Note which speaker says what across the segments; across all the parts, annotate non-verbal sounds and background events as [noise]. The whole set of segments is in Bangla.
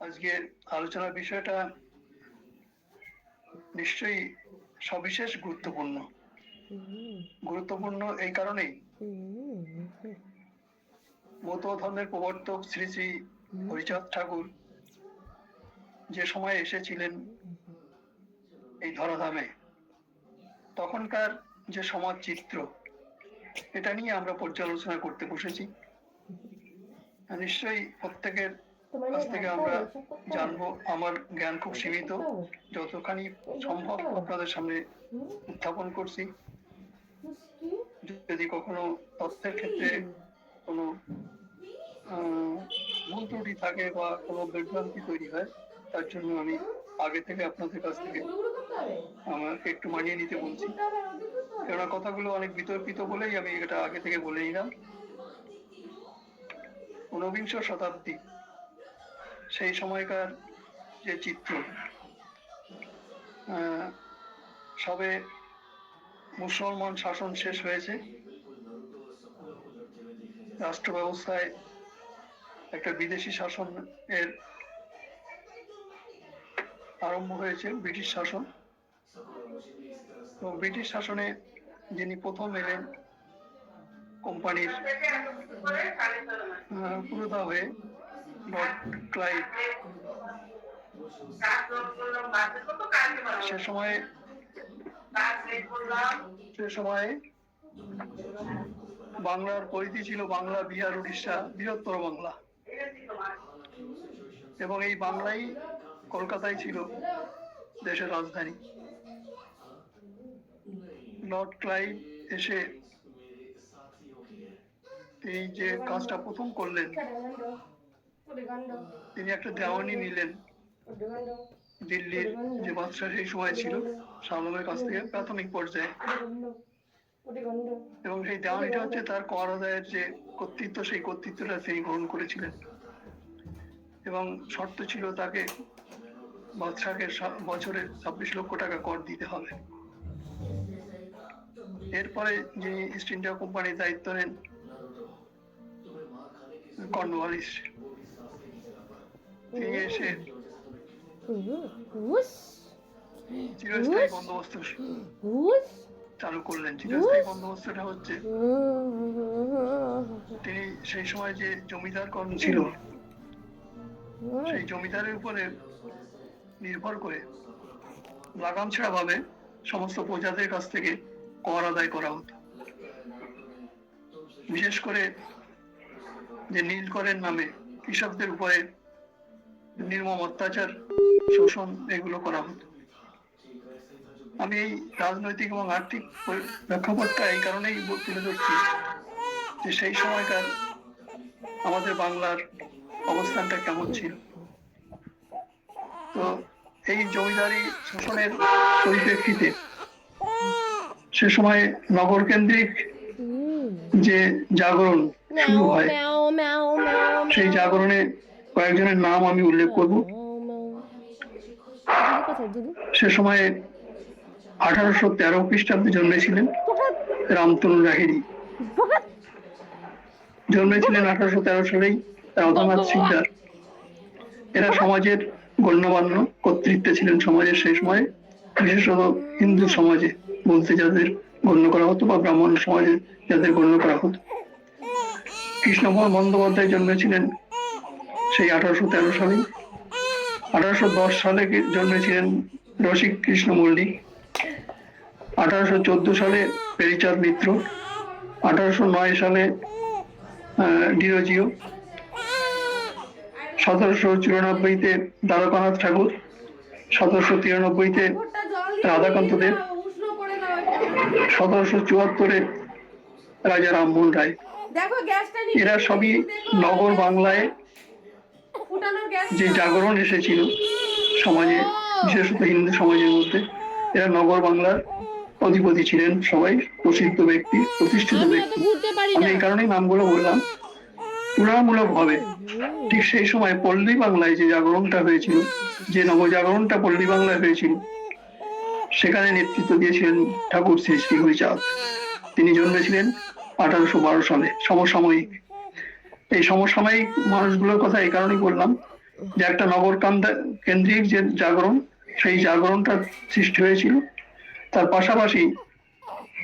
Speaker 1: আজকে আলোচনার বিষয়টা নিশ্চয়ই সবিশেষ গুরুত্বপূর্ণ। গুরুত্বপূর্ণ এই কারণেই। মত ধর্মের প্রবর্তক শ্রী শ্রী হরিচাঁদ ঠাকুর যে সময় এসেছিলেন এই ধরাধামে তখনকার যে সমাজ চিত্র এটা নিয়ে আমরা পর্যালোচনা করতে বসেছি। নিশ্চয়ই প্রত্যেকের কাছ থেকে আমরা জানব আমার জ্ঞান খুব সীমিত যতখানি সম্ভব আপনাদের সামনে উত্থাপন করছি। যদি কখনো তথ্যের ক্ষেত্রে কোনো ভুল ত্রুটি থাকে বা কোনো বিভ্রান্তি তৈরি হয় তার জন্য আমি আগে থেকে আপনাদের কাছ থেকে আমাকে একটু মানিয়ে নিতে বলছি। কেননা কথাগুলো অনেক বিতর্কিত বলেই আমি এটা আগে থেকে বলে নিলাম। ঊনবিংশ শতাব্দী সেই সময়কার যে চিত্র সবে মুসলমান শাসন শেষ হয়েছে, রাষ্ট্র ব্যবস্থায় একটা বিদেশি শাসন এর আরম্ভ হয়েছে, ব্রিটিশ শাসন। তো ব্রিটিশ শাসনে যিনি প্রথম এলেন, কোম্পানির পুরোধা হয়ে ক্লাইভ সে সময়ে সে সময়ে বাংলার পরিধি ছিল বাংলা, বিহার, উড়িষ্যা, বৃহত্তর বাংলা। এবং এই বাংলাই কলকাতায় ছিল দেশের রাজধানী। লর্ড ক্লাইভ এসে এই যে কাজটা প্রথম করলেন তিনি একটা দেওয়ানি নিলেন। দিল্লির যে বাদশাহ সেই সময় ছিল শালমের কাছ থেকে প্রাথমিক পর্যায়ে। এবং সেই দেওয়ানিটা হচ্ছে তার কর আদায়ের যে কর্তৃত্ব সেই কর্তৃত্বটা তিনি গ্রহণ করেছিলেন। এবং শর্ত ছিল তাকে বাদশাহকে বছরে ছাব্বিশ লক্ষ টাকা কর দিতে হবে। এরপরে যিনি ইস্ট ইন্ডিয়া কোম্পানির দায়িত্ব নেন কর্নওয়ালিস এসে চিরস্থায়ী বন্দোবস্ত চালু করলেন চিরস্থায়ী বন্দোবস্তটা হচ্ছে। তিনি সেই সময় যে জমিদার কর্ম ছিল সেই জমিদারের উপরে নির্ভর করে লাগাম ছাড়া ভাবে সমস্ত প্রজাদের কাছ থেকে কর আদায় করা হতো। বিশেষ করে যে নীলকরের নামে কৃষকদের উপরে নির্মম অত্যাচার শোষণ এগুলো করা হতো। আমি এই রাজনৈতিক এবং আর্থিক প্রেক্ষাপটটা এই কারণেই তুলে ধরছি যে সেই সময়কার আমাদের বাংলার অবস্থানটা কেমন ছিল। তো এই জমিদারি শোষণের পরিপ্রেক্ষিতে সে সময় নগর কেন্দ্রিক যে জাগরণ শুরু হয় সেই জাগরণে কয়েকজনের নাম আমি উল্লেখ করব। সে সময়ে আঠারোশো তেরো খ্রিস্টাব্দে জন্মেছিলেন রামতনু লাহিড়ী জন্মেছিলেন আঠারোশো তেরো সালেই রাধানাথ সিকদার। এরা সমাজের গণ্যমান্য কর্তৃত্বে ছিলেন সমাজের সেই সময়ে বিশেষত হিন্দু সমাজে বলতে যাদের গণ্য করা হতো বা ব্রাহ্মণ সমাজে যাদের গণ্য করা হতো। কৃষ্ণমোহন বন্দ্যোপাধ্যায় জন্মেছিলেন আঠারোশো তেরো সালে আঠারোশো দশ সালে জন্মেছিলেন রসিক কৃষ্ণ মল্লিক। আঠারোশো চোদ্দ সালে পেরিচাঁদ মিত্র আঠারোশো নয় সালে ডিরোজিও সতেরোশো চুরানব্বইতে দ্বারকানাথ ঠাকুর সতেরোশো তিরানব্বইতে রাধাকান্ত দেব সতেরোশো চুয়াত্তরে রাজা রামমোহন রায়। এরা সবই নগর বাংলায় যে জাগরণ এসেছিল সমাজে বিশেষত হিন্দু সমাজের মধ্যে এরা নগর বাংলার অধিপতি ছিলেন সবাই প্রসিদ্ধ ব্যক্তি প্রতিষ্ঠিত ব্যক্তি। আমি এই কারণেই নামগুলো বললাম। তুলনামূলক ভাবে ঠিক সেই সময় পল্লী বাংলায় যে জাগরণটা হয়েছিল যে নবজাগরণটা পল্লী বাংলায় হয়েছিল সেখানে নেতৃত্ব দিয়েছিলেন ঠাকুর শ্রী শ্রী হরিচাঁদ। তিনি জন্মেছিলেন আঠারোশো বারো সালে সমসাময়িক এই সমসাময়িক মানুষগুলোর কথা এই কারণেই বললাম যে একটা নগর কান্দা- কেন্দ্রিক যে জাগরণ, সেই জাগরণটা সৃষ্টি হয়েছিল। তার পাশাপাশি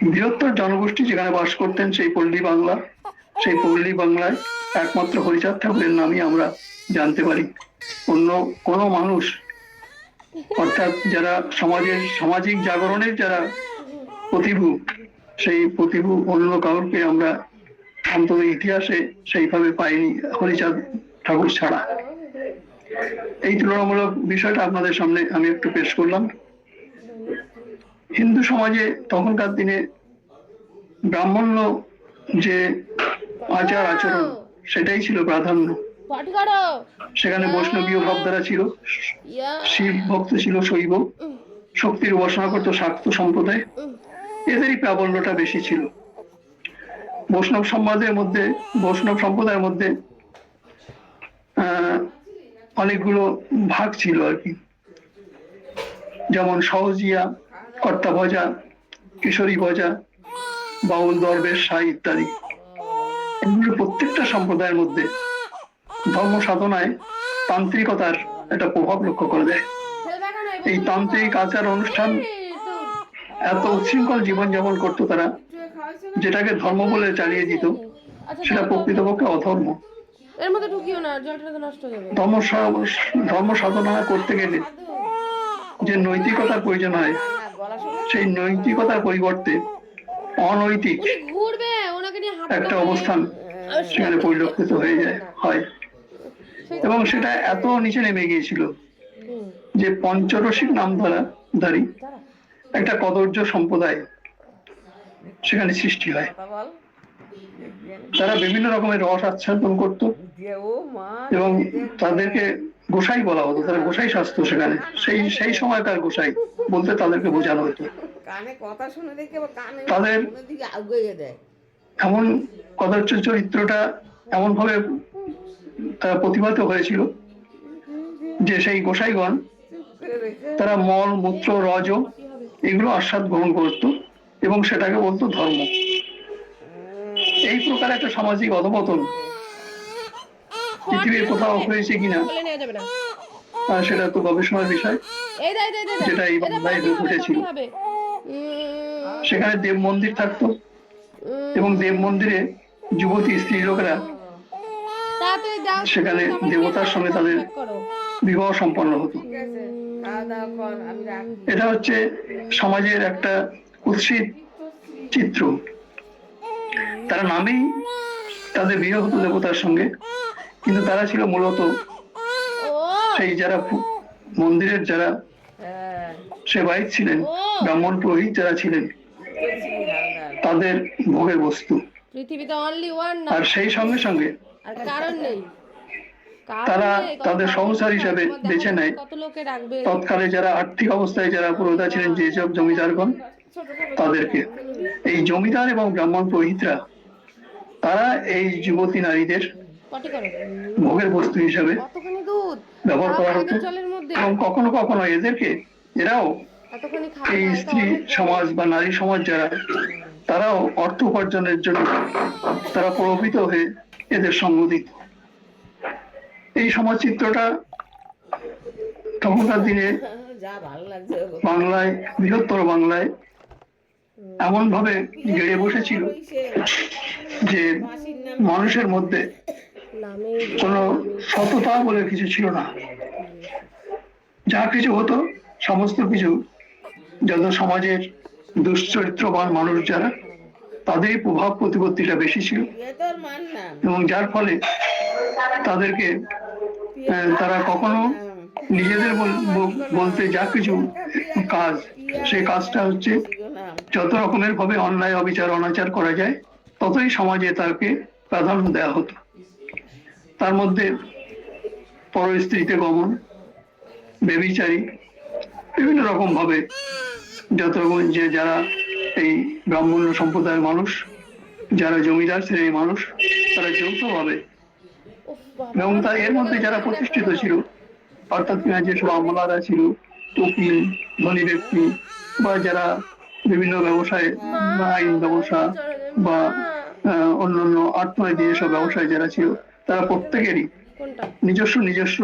Speaker 1: বৃহত্তর জনগোষ্ঠী যেখানে বাস করতেন সেই পল্লী বাংলা, সেই পল্লী বাংলায় একমাত্র হরিচাঁদ ঠাকুরের নামই আমরা জানতে পারি। অন্য কোনো মানুষ, অর্থাৎ যারা সমাজের সামাজিক জাগরণের যারা প্রতিভু, সেই প্রতিভু অন্য কাউকে আমরা অন্তত ইতিহাসে সেইভাবে পাইনি হরিচাঁদ ঠাকুর ছাড়া। এই তুলনামূলক বিষয়টা আপনাদের সামনে আমি একটু পেশ করলাম। হিন্দু সমাজে তখনকার দিনে ব্রাহ্মণ্য যে আচার আচরণ সেটাই ছিল প্রাধান্য। সেখানে বৈষ্ণবীয় ভাবধারা ছিল। শিব ভক্ত ছিল শৈব। শক্তির উপাসনা করত শাক্ত সম্প্রদায়। এদেরই প্রাবল্যটা বেশি ছিল। বৈষ্ণব সমাজের মধ্যে, বৈষ্ণব সম্প্রদায়ের মধ্যে অনেকগুলো ভাগ ছিল আর কি। যেমন সহজিয়া কর্তা ভজা কিশোরী ভজা বাউল দরবেশ, সাই ইত্যাদি। এগুলো প্রত্যেকটা সম্প্রদায়ের মধ্যে ধর্ম সাধনায় তান্ত্রিকতার একটা প্রভাব লক্ষ্য করা যায় এই তান্ত্রিক আচার অনুষ্ঠান এত উচ্ছৃঙ্খল জীবনযাপন করতো তারা যেটাকে ধর্ম বলে চালিয়ে দিত
Speaker 2: আচ্ছা
Speaker 1: সেটা প্রকৃতপক্ষে অধর্ম।
Speaker 2: এর মধ্যে ঢুকিও না জলটা তো নষ্ট হয়ে যাবে।
Speaker 1: ধর্ম ধর্ম সাধনা করতে গেলে যে নৈতিকতার প্রয়োজন হয় সেই নৈতিকতার পরিবর্তে অনৈতিক
Speaker 2: ঘুরবে ওনাকে নিয়ে
Speaker 1: একটা অবস্থান সেখানে পরিলক্ষিত হয়ে যায় হয়। এবং সেটা এত নিচে নেমে গিয়েছিল যে পঞ্চরসিক নাম ধরা ধারী একটা কদর্য সম্প্রদায় সেখানে সৃষ্টি হয়। তারা বিভিন্ন রকমের রস আচ্ছাদন করত এবং তাদেরকে গোসাই বলা হতো তারা গোসাই শাস্ত্র সেখানে। সেই সেই সময়কার গোসাই বলতে তাদেরকে বোঝানো হতো। তাদের- এমন কদর্য চরিত্রটা এমন ভাবে তারা প্রতিভাত হয়েছিল যে সেই গোসাইগণ তারা মল মূত্র রজ এগুলো আস্বাদ গ্রহণ করত। এবং সেটাকে বলতো ধর্ম। এই প্রকার একটা সামাজিক অধপতন পৃথিবীর কোথাও হয়েছে কিনা সেটা তো গবেষণার বিষয়। যেটা এই বাংলায়।
Speaker 2: উম,
Speaker 1: সেখানে দেব মন্দির থাকতো এবং দেব মন্দিরে যুবতী স্ত্রী লোকেরা সেখানে দেবতার সঙ্গে তাদের বিবাহ সম্পন্ন হতো। এটা হচ্ছে সমাজের একটা কুৎসিত চিত্র। তারা নামেই তাদের বিয়ে হতো দেবতার সঙ্গে কিন্তু তারা ছিল মূলত সেই যারা মন্দিরের যারা সেবায়িত ছিলেন ব্রাহ্মণ পুরোহিত যারা ছিলেন তাদের ভোগের বস্তু।
Speaker 2: পৃথিবীতে অনলি ওয়ান না।
Speaker 1: আর সেই সঙ্গে সঙ্গে
Speaker 2: আর কারণ নেই।
Speaker 1: তারা তাদের সংসার হিসাবে বেছে নেয়। তৎকালে যারা আর্থিক অবস্থায় যারা পুরোধা ছিলেন যেসব জমিদারগণ তাদেরকে। এই জমিদার এবং ব্রাহ্মণ পুরোহিতরা তারা এই যুবতী নারীদের ভোগের বস্তু হিসাবে ব্যবহার করা হতো। এবং কখনো কখনো এদেরকে এরাও এই স্ত্রী সমাজ বা নারী সমাজ যারা তারাও অর্থ উপার্জনের জন্য তারা প্রভাবিত হয়ে এদের সঙ্গ দিত। এই সমাজ চিত্রটা তখনকার দিনে [laughs]
Speaker 3: যা ভালো লাগছে। গো।
Speaker 1: বাংলায় বৃহত্তর বাংলায় এমন ভাবে গেড়ে বসেছিল যে মানুষের মধ্যে কোনো সততা বলে কিছু ছিল না। যা কিছু হতো, সমস্ত কিছু যত সমাজের দুশ্চরিত্রবান মানুষ যারা তাদের প্রভাব প্রতিপত্তিটা বেশি ছিল। এবং যার ফলে তাদেরকে তারা কখনো নিজেদের বল- বলতে যা কিছু কাজ, সেই কাজটা হচ্ছে যত রকমের ভাবে অন্যায় অবিচার অনাচার করা যায় ততই সমাজে তাকে প্রাধান্য দেওয়া হতো। তার মধ্যে পর স্ত্রীতে গমন বেবিচারী বিভিন্ন রকম ভাবে যত রকম যে যারা এই ব্রাহ্মণ সম্প্রদায়ের মানুষ যারা জমিদার শ্রেণির মানুষ তারা যৌথভাবে এবং তা এর মধ্যে যারা প্রতিষ্ঠিত ছিল অর্থাৎ কিনা যেসব আমলারা ছিল উকিল ধনী ব্যক্তি বা যারা বিভিন্ন ব্যবসায় বা আইন ব্যবসা বা অন্যান্য আত্মীয় যেসব ব্যবসায় যারা ছিল তারা প্রত্যেকেরই নিজস্ব নিজস্ব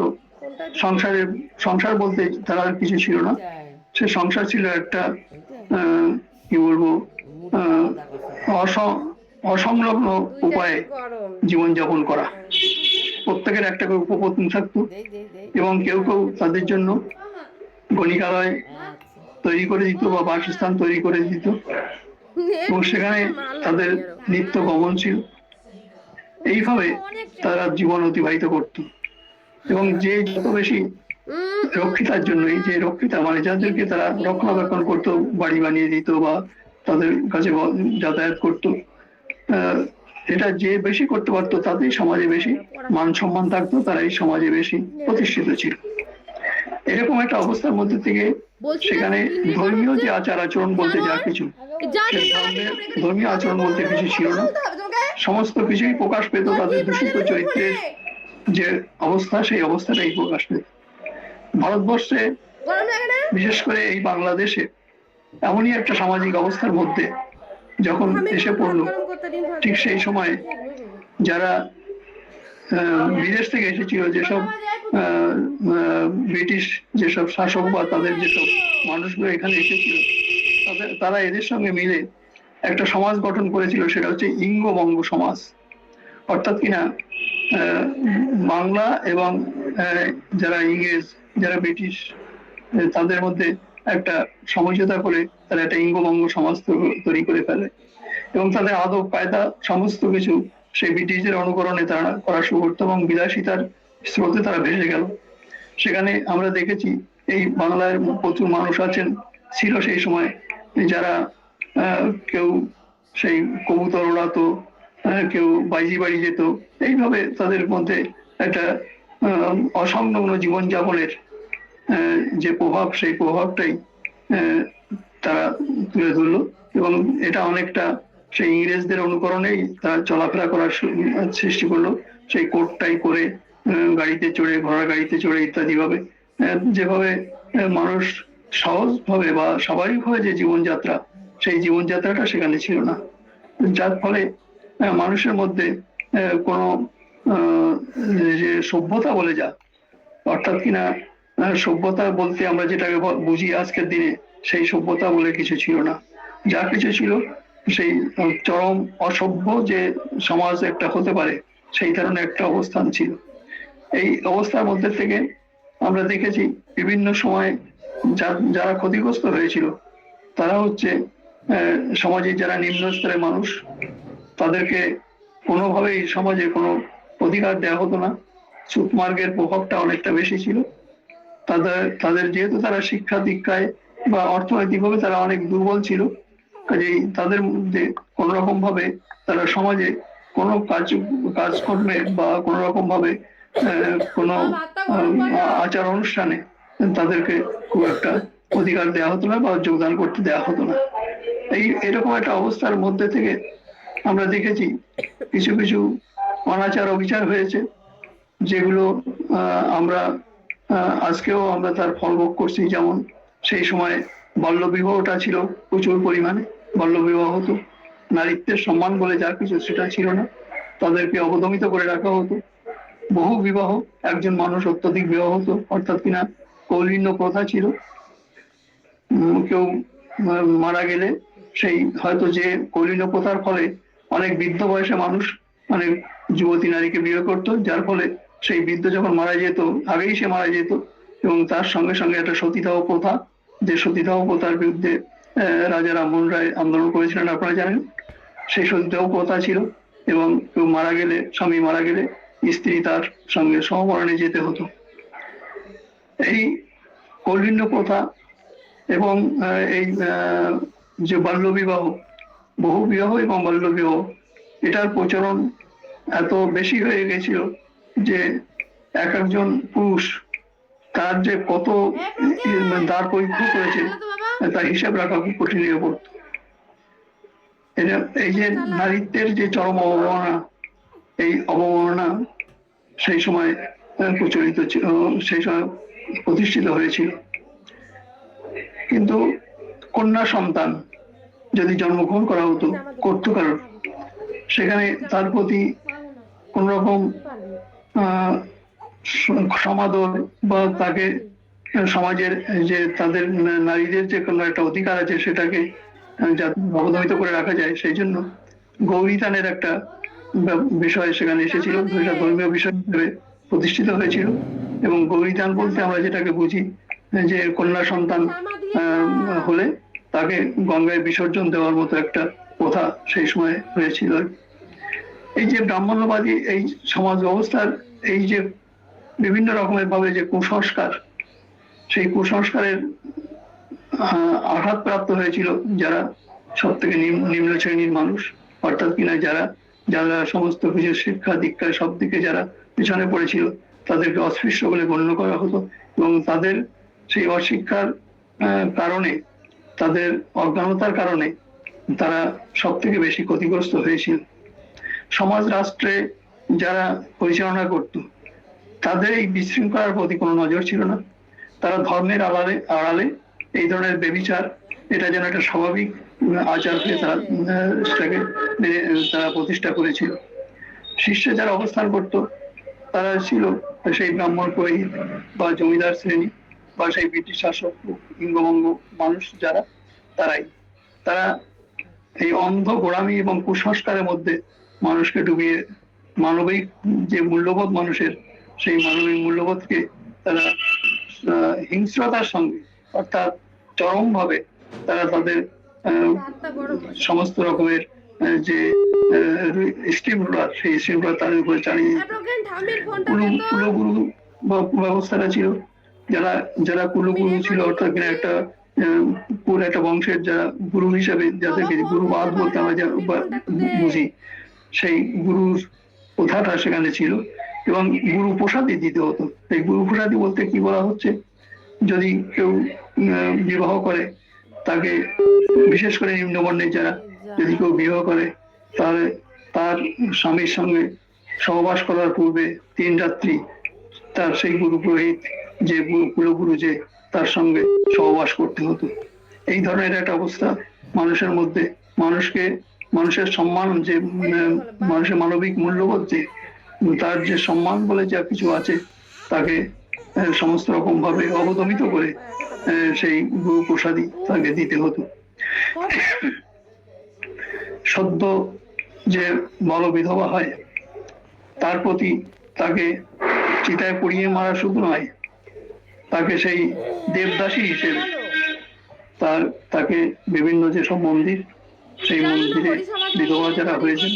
Speaker 1: সংসারের সংসার বলতে তারা আর কিছু ছিল না। সে সংসার ছিল একটা কি বলব অসংলগ্ন উপায়ে জীবনযাপন করা। প্রত্যেকের একটা করে উপপত্নী থাকতো। এবং কেউ কেউ তাদের জন্য গণিকালয়। তৈরি করে দিত বা বাসস্থান তৈরি করে দিত। এবং সেখানে তাদের নিত্য গমন ছিল। এইভাবে তারা জীবন অতিবাহিত করত। এবং যে যত বেশি রক্ষিতার জন্যই যে রক্ষিতা মানে যাদেরকে তারা রক্ষণাবেক্ষণ করতো বাড়ি বানিয়ে দিত বা তাদের কাছে যাতায়াত করতো আহ, এটা যে বেশি করতে পারতো তাতেই সমাজে বেশি মান সম্মান থাকতো তারাই সমাজে বেশি প্রতিষ্ঠিত ছিল। এরকম একটা অবস্থার মধ্যে থেকে সেখানে ধর্মীয় যে আচার আচরণ বলতে যা কিছু ধর্মীয় আচরণ বলতে কিছু ছিল না সমস্ত কিছুই প্রকাশ পেত তাদের দূষিত চরিত্রের যে অবস্থা সেই অবস্থাটাই প্রকাশ পেত ভারতবর্ষে বিশেষ করে এই বাংলাদেশে এমনই একটা সামাজিক অবস্থার মধ্যে যখন এসে পড়ল। ঠিক সেই সময় যারা বিদেশ থেকে এসেছিল যেসব ব্রিটিশ যেসব শাসক বা তাদের যেসব মানুষগুলো এখানে এসেছিল তারা এদের সঙ্গে মিলে একটা সমাজ গঠন করেছিল, সেটা হচ্ছে ইঙ্গবঙ্গ সমাজ। অর্থাৎ কিনা বাংলা এবং যারা ইংরেজ, যারা ব্রিটিশ, তাদের মধ্যে একটা সমঝোতা করে তারা একটা ইঙ্গবঙ্গ সমাজ তৈরি করে ফেলে। এবং তাদের আদব কায়দা সমস্ত কিছু সেই ব্রিটিশদের অনুকরণে তারা করা করতো এবং বিলাসিতার স্রোতে তারা ভেসে গেল। সেখানে আমরা দেখেছি এই বাংলার প্রচুর মানুষ আছেন, ছিল সেই সময়। যারা কেউ সেই কবুতর ওড়াতো কেউ বাইজি বাড়ি যেত। এইভাবে তাদের মধ্যে একটা অসংলগ্ন জীবনযাপনের যে প্রভাব, সেই প্রভাবটাই তারা তুলে ধরলো। এবং এটা অনেকটা সেই ইংরেজদের অনুকরণেই তারা চলাফেরা করার সৃষ্টি করল। সেই কোটটাই করে গাড়িতে চড়ে, ঘোড়ার গাড়িতে চড়ে ইত্যাদি ভাবে যেভাবে মানুষ সহজভাবে বা স্বাভাবিকভাবে যে জীবনযাত্রা, সেই জীবনযাত্রাটা সেখানে ছিল না। যার ফলে মানুষের মধ্যে কোনো যে সভ্যতা বলে যা, অর্থাৎ কিনা সভ্যতা বলতে আমরা যেটাকে বুঝি আজকের দিনে, সেই সভ্যতা বলে কিছু ছিল না। যা কিছু ছিল সেই চরম অসভ্য যে সমাজ একটা হতে পারে, সেই ধরনের একটা অবস্থান ছিল। এই অবস্থার মধ্যে থেকে আমরা দেখেছি বিভিন্ন সময় যারা ক্ষতিগ্রস্ত হয়েছিল, তারা হচ্ছে সমাজের যারা নিম্ন স্তরের মানুষ, তাদেরকে কোনোভাবেই সমাজে কোনো অধিকার দেওয়া হতো না। সুতমার্গের প্রভাবটা অনেকটা বেশি ছিল। তাদের তাদের যেহেতু তারা শিক্ষা দীক্ষায় বা অর্থনৈতিকভাবে তারা অনেক দুর্বল ছিল কাজেই তাদের মধ্যে কোনো রকম ভাবে তারা সমাজে কোনো কাজ কাজকর্মে বা কোনো রকম ভাবে কোনো আচার অনুষ্ঠানে তাদেরকে খুব একটা অধিকার দেওয়া হতো না বা যোগদান করতে দেওয়া হতো না। এই এরকম একটা অবস্থার মধ্যে থেকে আমরা দেখেছি কিছু কিছু অনাচার অবিচার হয়েছে যেগুলো আমরা আজকেও আমরা তার ফল ভোগ করছি। যেমন সেই সময় বাল্য বিবাহটা ছিল প্রচুর পরিমাণে। বাল্য বিবাহ হতো। নারীত্বের সম্মান বলে যা কিছু সেটা ছিল না, তাদেরকে অবদমিত করে রাখা হতো। বহু বিবাহ, একজন মানুষ অত্যধিক বিবাহ হতো, অর্থাৎ কিনা কৌলিন্য প্রথা ছিল। কেউ মারা গেলে সেই হয়তো যে কৌলিন্য প্রথার ফলে অনেক বৃদ্ধ বয়সে মানুষ অনেক যুবতী নারীকে বিয়ে করতো, যার ফলে সেই বৃদ্ধ যখন মারা যেত, আগেই সে মারা যেত এবং তার সঙ্গে সঙ্গে একটা সতীদাহ প্রথা, যে সতীদাহ প্রথার বিরুদ্ধে রাজা রামমোহন রায় আন্দোলন করেছিলেন, আপনারা জানেন। সেই সতীদাহ প্রথা ছিল এবং কেউ মারা গেলে, স্বামী মারা গেলে স্ত্রী তার সঙ্গে সমমরণে যেতে হতো। এই কৌলিন্য প্রথা এবং এই যে বাল্যবিবাহ, বহু বিবাহ এবং বাল্যবিবাহ, এটার প্রচলন এত বেশি হয়ে গেছিল যে এক একজন পুরুষ তার যে কত দ্বার পরীক্ষা করেছে তার হিসাব রাখা খুব কঠিন হয়ে পড়ত। এটা এই যে নারীত্বের যে চরম অবমাননা এই অবমাননা সেই সময় প্রচলিত ছিল সেই সময় প্রতিষ্ঠিত হয়েছিল। কিন্তু কন্যা সন্তান যদি জন্মগ্রহণ করা হতো করতো কারোর? সেখানে তার প্রতি কোন রকম সমাদর বা তাকে সমাজের যে তাদের নারীদের যে কোনো একটা অধিকার আছে সেটাকে অবদমিত করে রাখা যায় সেই জন্য গৌরীদানের একটা বিষয় সেখানে এসেছিল, সেটা ধর্মীয় বিষয় হিসেবে প্রতিষ্ঠিত হয়েছিল এবং গৌরীদান বলতে আমরা যেটাকে বুঝি, যে কন্যা সন্তান হলে তাকে গঙ্গায় বিসর্জন দেওয়ার মতো একটা প্রথা সেই সময় হয়েছিল। এই যে ব্রাহ্মণ্যবাদী এই সমাজ ব্যবস্থার এই যে বিভিন্ন রকমের ভাবে যে কুসংস্কার সেই কুসংস্কারের আহ, আঘাতপ্রাপ্ত হয়েছিল যারা সব থেকে নিম্ন শ্রেণির মানুষ অর্থাৎ কিনা যারা যারা সমস্ত কিছু শিক্ষা দীক্ষা সব দিকে যারা পিছনে পড়েছিল তাদেরকে অস্পৃশ্য বলে গণ্য করা হতো এবং তাদের সেই অশিক্ষার কারণে তাদের অজ্ঞানতার কারণে তারা সব থেকে বেশি ক্ষতিগ্রস্ত হয়েছিল। সমাজ রাষ্ট্রে যারা পরিচালনা করত তাদের এই বিশৃঙ্খলার প্রতি কোনো নজর ছিল না। তারা ধর্মের আড়ালে আড়ালে এই ধরনের বেবিচার, এটা যেন একটা স্বাভাবিক আচার হয়ে তারা সেটাকে তারা প্রতিষ্ঠা করেছিল। শীর্ষে যারা অবস্থান করত, তারা ছিল সেই ব্রাহ্মণ পুরোহিত বা জমিদার শ্রেণি বা সেই ব্রিটিশ শাসক বঙ্গবঙ্গ মানুষ যারা, তারাই। তারা এই অন্ধ গোড়ামি এবং কুসংস্কারের মধ্যে মানুষকে ডুবিয়ে, মানবিক যে মূল্যবোধ মানুষের সেই মানবিক মূল্যবোধকে তারা হিংস্রতার সঙ্গে অর্থাৎ চরম ভাবে তারা তাদের। সমস্ত রকমের যে স্টিম রুলার সেই স্টিম রুলার তাদের উপরে চালিয়ে কুলগুরু ব্যবস্থাটা ছিল। যারা যারা কুলগুরু ছিল অর্থাৎ কিনা একটা পুরো একটা বংশের যারা গুরু হিসাবে যাদেরকে গুরু বাদ বলতে আমরা বুঝি সেই গুরুর প্রথাটা সেখানে ছিল। এবং গুরু প্রসাদই দিতে হতো। এই গুরু প্রসাদী বলতে কি বলা হচ্ছে, যদি কেউ বিবাহ করে, তাকে বিশেষ করে নিম্নবর্ণের যারা, যদি কেউ বিবাহ করে, তাহলে তার স্বামীর সঙ্গে সহবাস করার পূর্বে তিন রাত্রি তার সেই গুরু পুরোহিত, যে গুরু- কুলগুরু যে, তার সঙ্গে সহবাস করতে হতো। এই ধরনের একটা অবস্থা মানুষের মধ্যে। মানুষকে, মানুষের সম্মান যে মানুষের মানবিক মূল্যবোধ যে তার যে সম্মান বলে যা কিছু আছে, তাকে সমস্ত রকম ভাবে অবদমিত করে সেই গুরু প্রসাদী তাকে দিতে হতো। সদ্য যে বল বিধবা হয়, তার প্রতি তাকে চিতায় পুড়িয়ে মারা শুধু নয়, তাকে সেই দেবদাসী হিসেবে তার, তাকে বিভিন্ন যেসব মন্দির, সেই মন্দিরে বিধবা যারা হয়েছেন,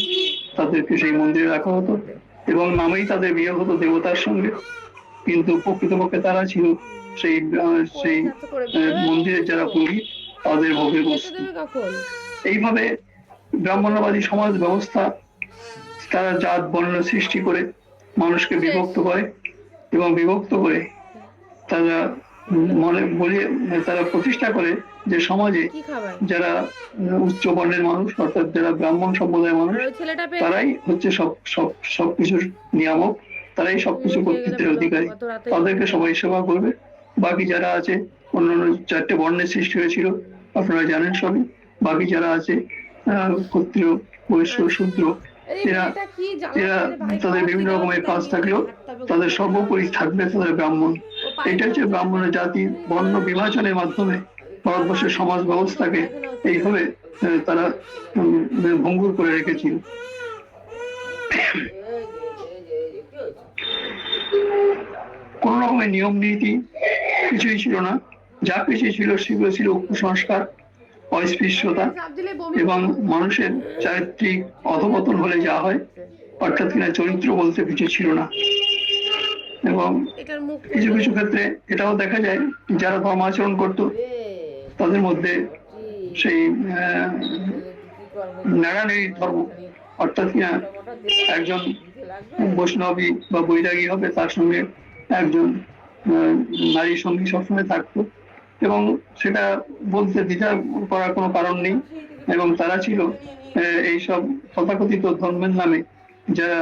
Speaker 1: তাদেরকে সেই মন্দিরে রাখা হতো। এবং নামেই তাদের বিয়ে হতো দেবতার সঙ্গে। কিন্তু প্রকৃতপক্ষে তারা ছিল সেই সেই মন্দিরের যারা পুরোহিত তাদের ভোগের বস্তু। এইভাবে ব্রাহ্মণ্যবাদী সমাজ ব্যবস্থা তারা জাত বর্ণ সৃষ্টি করে মানুষকে বিভক্ত করে এবং বিভক্ত করে তারা মনে বলিয়ে তারা প্রতিষ্ঠা করে যে সমাজে যারা উচ্চ বর্ণের মানুষ অর্থাৎ যারা ব্রাহ্মণ সম্প্রদায়ের মানুষ তারাই হচ্ছে সব সব সবকিছুর নিয়ামক তারাই সবকিছু কর্তৃত্বের অধিকারী। তাদেরকে সবাই সেবা করবে। বাকি যারা আছে অন্যান্য চারটে বর্ণের সৃষ্টি হয়েছিল আপনারা জানেন সবই। বাকি যারা আছে ক্ষত্রিয় বৈশ্য শূদ্র এরা এরা তাদের বিভিন্ন রকমের কাজ থাকলেও তাদের সর্বোপরি থাকবে তাদের ব্রাহ্মণ। এটা হচ্ছে ব্রাহ্মণের জাতি বর্ণ বিভাজনের মাধ্যমে ভারতবর্ষের সমাজ ব্যবস্থাকে এইভাবে তারা ভঙ্গুর করে রেখেছিল। কোন রকমের নিয়ম নীতি কিছুই ছিল না। যা কিছু ছিল সেগুলো ছিল কুসংস্কার, অস্পৃশ্যতা এবং মানুষের চারিত্রিক অধপতন হলে যা হয়, অর্থাৎ কিনা চরিত্র বলতে কিছু ছিল না। এবং কিছু কিছু ক্ষেত্রে এটাও দেখা যায় যারা ধর্ম আচরণ করত তাদের মধ্যে সেই আহ, নারায়ণী ধর্ম। অর্থাৎ কিনা একজন বৈষ্ণবী বা বৈরাগী হবে তার সঙ্গে একজন নারী সঙ্গী সবসময় থাকতো। এবং সেটা বলতে দ্বিধা করার কোনো কারণ নেই। এবং তারা ছিল এইসব তথাকথিত ধর্মের নামে যারা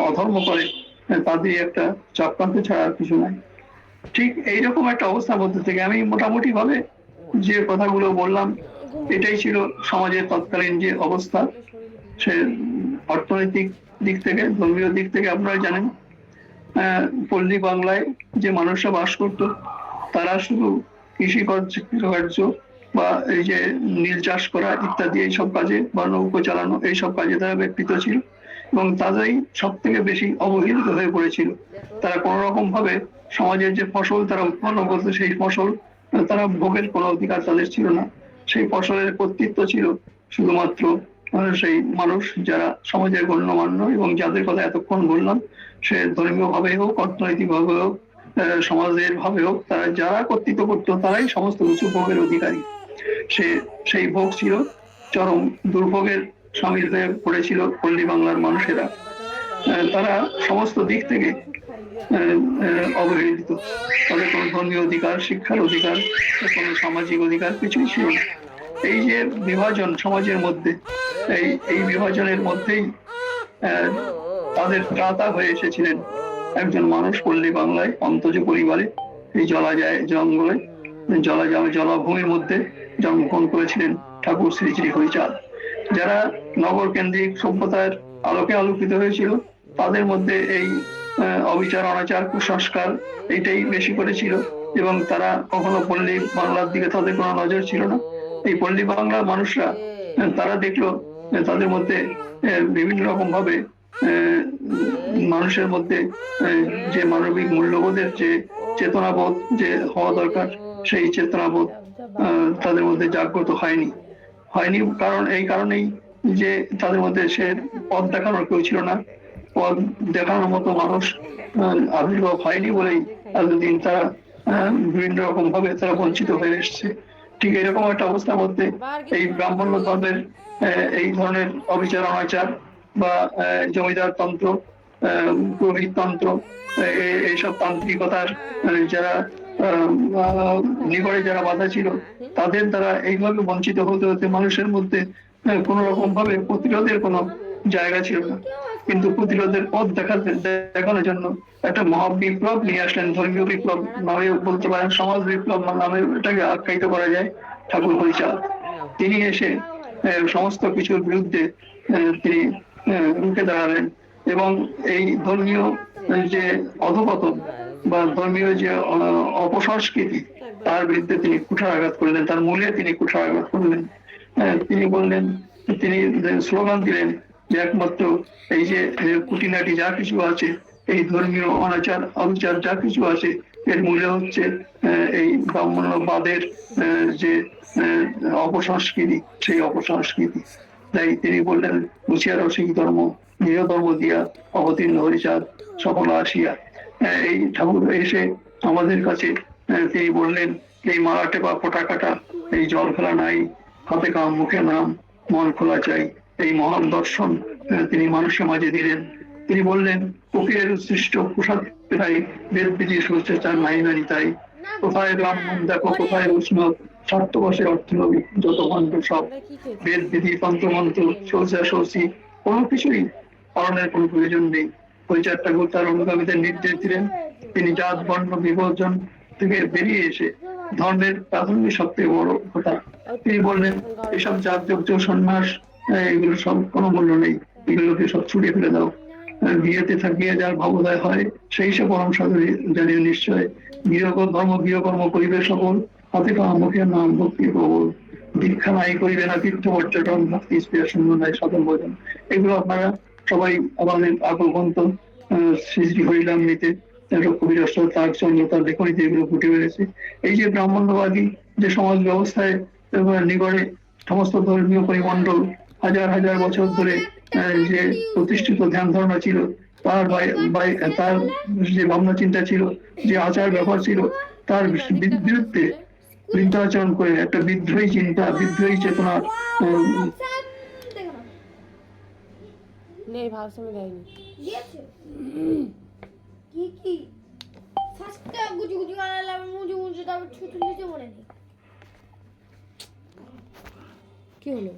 Speaker 1: অধর্ম করে আহ, তাদের একটা চক্রান্ত ছাড়া আর কিছু নাই। ঠিক এইরকম একটা অবস্থার মধ্যে থেকে আমি মোটামুটি ভাবে যে কথাগুলো বললাম এটাই ছিল সমাজের তৎকালীন যে অবস্থা। সে অর্থনৈতিক দিক থেকে ধর্মীয় দিক থেকে আপনারা জানেন পল্লী বাংলায় যে মানুষরা বাস করত তারা শুধু কৃষি কার্য বা এই যে নীল চাষ করা ইত্যাদি এইসব কাজে বা নৌকো চালানো এইসব কাজে তারা ব্যাপৃত ছিল। এবং তাদেরই সব থেকে বেশি অবহেলিত হয়ে পড়েছিল। তারা কোনো রকম ভাবে সমাজের যে ফসল তারা উৎপন্ন করতো সেই ফসল তারা ভোগের কোনো অধিকার তাদের ছিল না। সেই ফসলের কর্তৃত্ব ছিল শুধুমাত্র আহ, সেই মানুষ যারা সমাজের গণ্যমান্য এবং যাদের কথা এতক্ষণ বললাম সে ধর্মীয় ভাবে হোক অর্থনৈতিক ভাবে হোক সমাজের ভাবে হোক তারা যারা কর্তৃত্ব করতো তারাই সমস্ত কিছু ভোগের অধিকারী। সে সেই ভোগ ছিল চরম দুর্ভোগের সামিল হয়ে পড়েছিল পল্লী বাংলার মানুষেরা। তারা সমস্ত দিক থেকে অবহেলিত। তাদের কোনো ধর্মীয় অধিকার, শিক্ষার অধিকার, কোনো সামাজিক অধিকার কিছুই ছিল না। এই যে বিভাজন সমাজের মধ্যে, এই এই বিভাজনের মধ্যেই তাদের ত্রাতা হয়ে এসেছিলেন একজন মানুষ পল্লী বাংলায়, অন্তজ পরিবারে। এই জলাজয়, জঙ্গলে জলা জলাভূমির মধ্যে জন্মগ্রহণ করেছিলেন ঠাকুর শ্রী শ্রী হরিচাঁদ। যারা নগর কেন্দ্রিক সভ্যতার আলোকে আলোকিত হয়েছিল, তাদের মধ্যে এই অবিচার, অনাচার, কুসংস্কার এইটাই বেশি করেছিল এবং তারা কখনো পল্লী বাংলার দিকে তাদের কোনো নজর ছিল না। এই পল্লী বাংলার মানুষরা তারা দেখল তাদের মধ্যে বিভিন্ন রকম ভাবে মানুষের মধ্যে যে মানবিক মূল্যবোধের যে চেতনাবোধ যে হওয়া দরকার, সেই চেতনাবোধ তাদের মধ্যে জাগ্রত হয়নি। হয়নি, কারণ এই কারণেই যে তাদের মধ্যে সে পথ দেখানোর কেউ ছিল না। পথ দেখানোর মতো মানুষ আবির্ভাব হয়নি বলেই এতদিন তারা বিভিন্ন রকম ভাবে তারা বঞ্চিত হয়ে এসছে। ঠিক এরকম একটা অবস্থার মধ্যে এই ব্রাহ্মণ্য ধর্মের এই ধরনের অবিচার, অনাচার বা জমিদার তন্ত্র পুরোহিত তন্ত্র এইসব তান্ত্রিকতার যারা নিগড়ে যারা বাধা ছিল, তাদের দ্বারা এইভাবে বঞ্চিত হতে হতে মানুষের মধ্যে কোনো রকম ভাবে প্রতিরোধের কোনো জায়গা ছিল না। কিন্তু প্রতিরোধের পথ দেখাতে দেখানোর জন্য একটা মহা বিপ্লব নিয়ে আসলেন, ধর্মীয় বিপ্লব নামে বলতে পারেন, সমাজ বিপ্লব নামে এটাকে আখ্যায়িত করা যায়, ঠাকুর হরিচাঁদ। তিনি এসে সমস্ত কিছুর বিরুদ্ধে তিনি রুখে দাঁড়ালেন। এবং এই ধর্মীয় যে অধপতন বা ধর্মীয় যে অপসংস্কৃতি তার বিরুদ্ধে তিনি কুঠারাঘাত করলেন তার মূলে তিনি কুঠারাঘাত করলেন। আহ, তিনি বললেন তিনি স্লোগান দিলেন যে একমাত্র এই যে কুটিনাটি যা কিছু আছে এই ধর্মীয় অনাচার অবিচার যা কিছু আছে এর মূলে হচ্ছে আহ, এই ব্রাহ্মণ্যবাদের যে অপসংস্কৃতি সেই অপসংস্কৃতি। তাই তিনি বললেন মুছিয়া রসিক ধর্ম নিজ ধর্ম দিয়া অবতীর্ণ হরিচাঁদ সফল আসিয়া এই ঠাকুর এসে আমাদের কাছে তিনি বললেন, এই মালা টেপা ফোটা কাটা এই জল ফেলা নাই, হাতে কাম, মুখে নাম, মন খোলা চাই। এই মহান দর্শন তিনি মানুষের মাঝে দিলেন। তিনি বললেন ফকিরের সৃষ্ট প্রসাদ প্রায় বেদ বিধি সূচার নাই নানি তাই। কোথায় ব্রাহ্মণ দেখো, কোথায় বৈষ্ণব স্বার্থবশে অর্থনবী যত মন্ত্র সব। বেদ বিধি তন্ত্রমন্ত্র শৌচা শৌচি কোনো কিছুই পালনের কোনো প্রয়োজন নেই। পরিচার ঠাকুর তার অনুগামীদের নির্দেশ দিলেন। তিনি জাত, বর্ণ, বিভাজন থেকে বেরিয়ে এসে ধর্মের প্রাথমিক সব থেকে বড় কথা। তিনি বললেন, এসব জাত যোগ্য সন্ন্যাস এগুলো সব কোনো মূল্য নেই। এগুলোকে সব ছুড়িয়ে ফেলে দাও। বিয়েতে থাকিয়ে যার ভাবোদয় হয়, সেই সে পরম সাধু জানিয়ে নিশ্চয়। গৃহ ধর্ম, গৃহকর্ম করিবে সকল। হাতে কামা মুখে নাম ভক্তি প্রবল। দীক্ষা নাই করিবে না, তীর্থ পর্যটন, ভক্তি স্পেয়ার শূন্য নাই সাধন ভোজন এগুলো আপনারা সবাই আমাদের আগমন্ত শ্রী শ্রী হরিলাম নিতে। কবিরস্ত তার চন্দ্র লেখনীতে এগুলো ফুটে বেড়েছে। এই যে ব্রাহ্মণ্যবাদী যে সমাজ ব্যবস্থায় নিগড়ে সমস্ত ধর্মীয় পরিমণ্ডল হাজার হাজার বছর ধরে যে প্রতিষ্ঠিত ধ্যান ধারণা ছিল, তার তার যে ভাবনা চিন্তা ছিল, যে আচার ব্যবহার ছিল, তার বিরুদ্ধে বৃদ্ধাচরণ করে, একটা বিদ্রোহী চিন্তা, বিদ্রোহী চেতনা
Speaker 3: নেই ভাব সময় দেয়নি।
Speaker 2: কি কি? ফার্স্টে গুজু গুজু আলালাম মুজু মুজু তারপর ছুটু নিচে মরে নেই।
Speaker 3: কি হলো?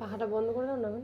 Speaker 3: পাখাটা বন্ধ করে দাও ভালো না।